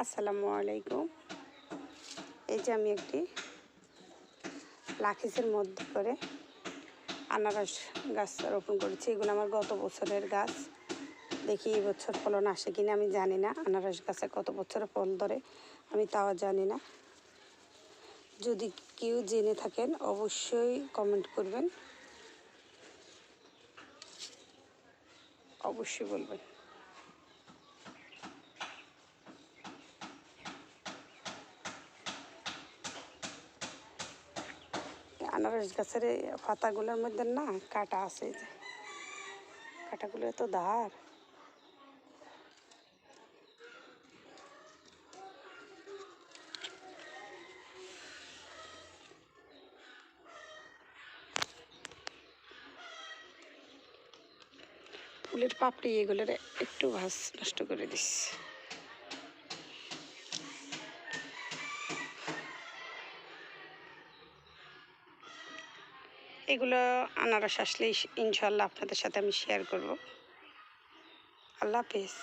আসসালামু আলাইকুম। এই যে আমি একটি লাখিসের মধ্যে করে আনারস গাছ রোপণ করেছি। এগুলো আমার গত বছরের গাছ। দেখি এই বছর ফলন আসে কিনা আমি জানি না। আনারস গাছে কত বছরে ফল ধরে আমি তাও জানি না। যদি কেউ জেনে থাকেন, অবশ্যই কমেন্ট করবেন। অবশ্যই বলবেন। আনারস গাছের এই পাতাগুলোর মধ্যে না কাটা আছে যে। কাটাগুলো এত ধার। ফুলের পাপড়ি এগুলোর একটু ভাস নষ্ট করে দিস। এগুলো আনারস আসলে ইনশাল্লাহ আপনাদের সাথে আমি শেয়ার করব। আল্লাহ হাফিজ।